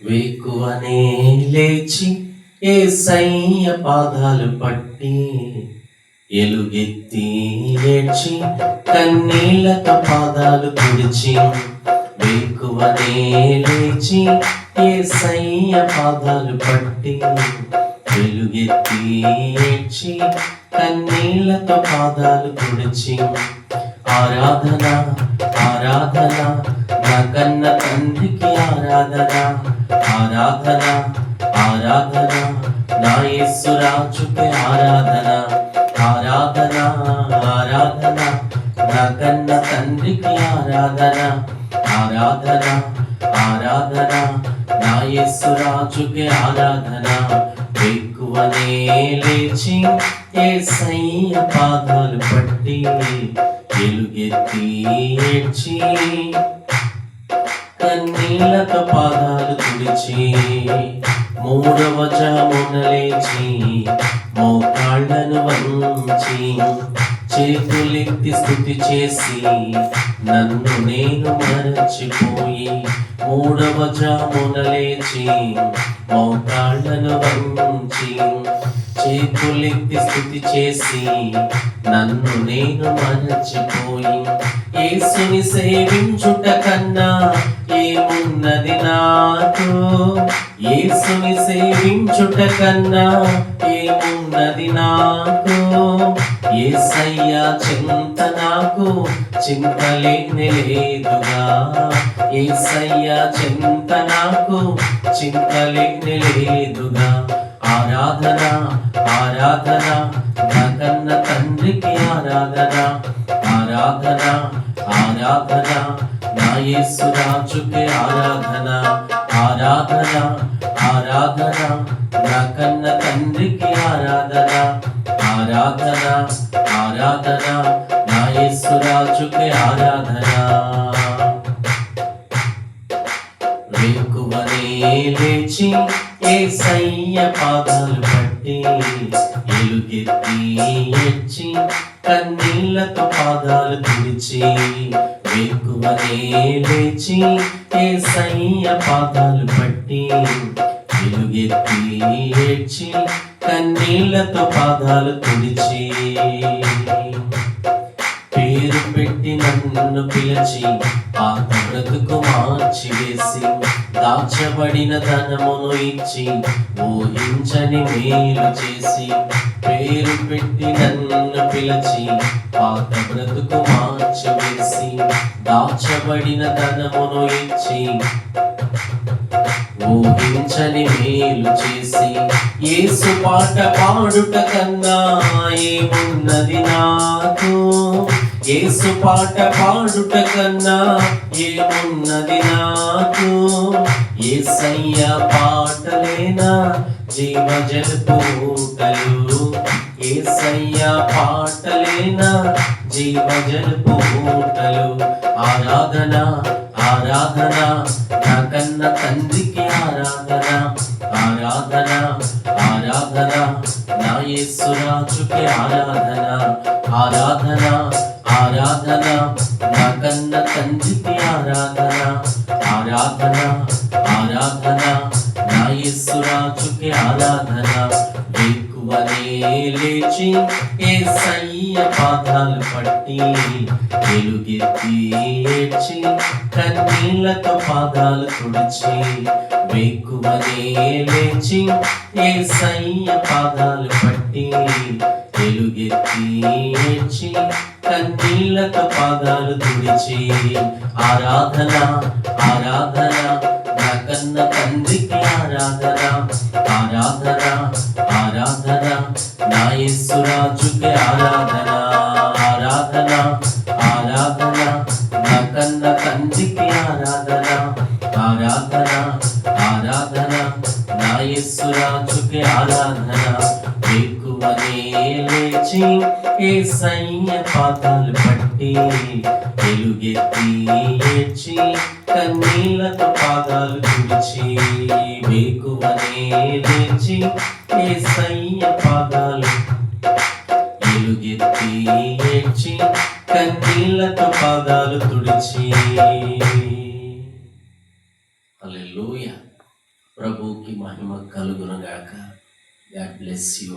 వేకువనే లేచి ఏ ఏసయ్య పాదాలు పట్టి ఎలుగెత్తి లేచి కన్నీళ్ళతో పాదాలు తుడిచి వేకువనే లేచి ఏ ఏసయ్య పాదాలు పట్టి వెలుగెత్తి ఏడ్చి కన్నీళ్ళతో పాదాలు తుడిచి ఆరాధన ఆరాధన నా కన్న తండ్రికి ఆరాధన. ఆరాధన ఆరాధన నా యేసు రాజుకి ఆరాధన ఆరాధన ఆరాధన నా కన్న తండ్రికి ఆరాధన ఆరాధన ఆరాధన నా యేసు రాజుకి ఆరాధన. ఎక్కువనే లేచి ఏసయ్య పాదాలు పట్టి ఎలుగెత్తి ఏడ్చి కన్నీళ్ళతో పాదాలు తుడిచి మూడవ జామున లేచి మోకాళ్ళను వంచి చేతులెత్తి స్థుతి చేసి నన్ను నేను మరచిపోయి మూడవ జామున లేచి మోకాళ్ళను వంచి చేతులెత్తి స్థుతి చేసి నన్ను నేను మరచిపోయి యేసుని సేవించుట కన్నా ఏమున్నది నాకు యేసుని సేవించుట కన్నా ఏమున్నది నాకు ఏసయ్య చింత నాకు చింతలేని లేదుగా. ఏసయ్య చింత నాకు చింతలేని లేదుగా. ఆరాధన ఆరాధన నా కన్న తండ్రికి ఆరాధన ఆరాధన ఆరాధన నా యేసు రాజుకి ఆరాధన ఆరాధన ఆరాధన నా కన్న తండ్రికి ఆరాధన ఆరాధన ఆరాధన నా యేసు రాజుకి ఆరాధన వేకువనే లేచి ఏసయ్య పాదాలు పట్టి ఎలుగెత్తి ఎచ్చి కన్నీళ్ళతో పాదాలు తుడిచి వేకువనే లేచి ఏసయ్య పాదాలు పట్టి ఎలుగెత్తి ఏడ్చి కన్నీళ్ళతో పాదాలు తుడిచి పేరు పెట్టి నన్ను పిలిచి పాత బ్రతుకు మార్చి వేసి దాచబడిన ధనమును ఇచ్చి ఊహించని మేలు చేసి పేరు పెట్టి నన్ను పిలిచి పాత బ్రతుకు మార్చి వేసి దాచబడిన ధనమును ఇచ్చి ఊహించని మేలు చేసి ఏసు పాట పాడుట కన్నా ఏమున్నది నాకు? ఏసు పాట పాడుట కన్నా ఏమున్నది నాకు? ఏసయ్య పాటలేనా జీవ జరుపుటలు ఏసయ్య పాటలేనా జీవ జరుపుటలు ఆరాధన ఆరాధన నా కన్న తండ్రికి ఆరాధన. ఆరాధన ఆరాధన నా యేసు రాజుకి ఆరాధన. ఆరాధన ఆరాధన నా కన్న తండ్రికి ఆరాధన ఆరాధన ఆరాధన నా యేసురాజుకి ఆరాధన. ఎక్కువనే లేచి సయ్య పాదాలు పట్టి ఎలుగెత్తి ఏడ్చి కన్నీళ్ళతో పాదాలు తుడిచి వేకువనే లేచి ఏ సయ్య పాదాలు పట్టి ఎలుగెత్తి ఏడ్చి కన్నీళ్ళతో పాదాలు తుడిచి ఆరాధన ఆరాధన. నా కన్న తండ్రికి ఆరాధన ఆరాధన ఆరాధన. నా యేసు రాజుకి ఆరాధన ఆరాధన ఆరాధన. నా కన్న తండ్రికి ఆరాధన ఆరాధన ఆరాధన. నా యేసు రాజుకి ఆరాధన. ఎక్కువనే లేచి ఏసయ్య పాదాలు పట్టి వెలుగెత్తి లేచి కన్నీళ్ళతో పాదాలు తుడిచి వేకువనే లేచి ఏసయ్య పాదాలు వెలుగెత్తి లేచి కన్నీళ్ళతో పాదాలు తుడిచి. హల్లెలూయా. ప్రభుకి మహిమ కలుగునగాక. God bless you.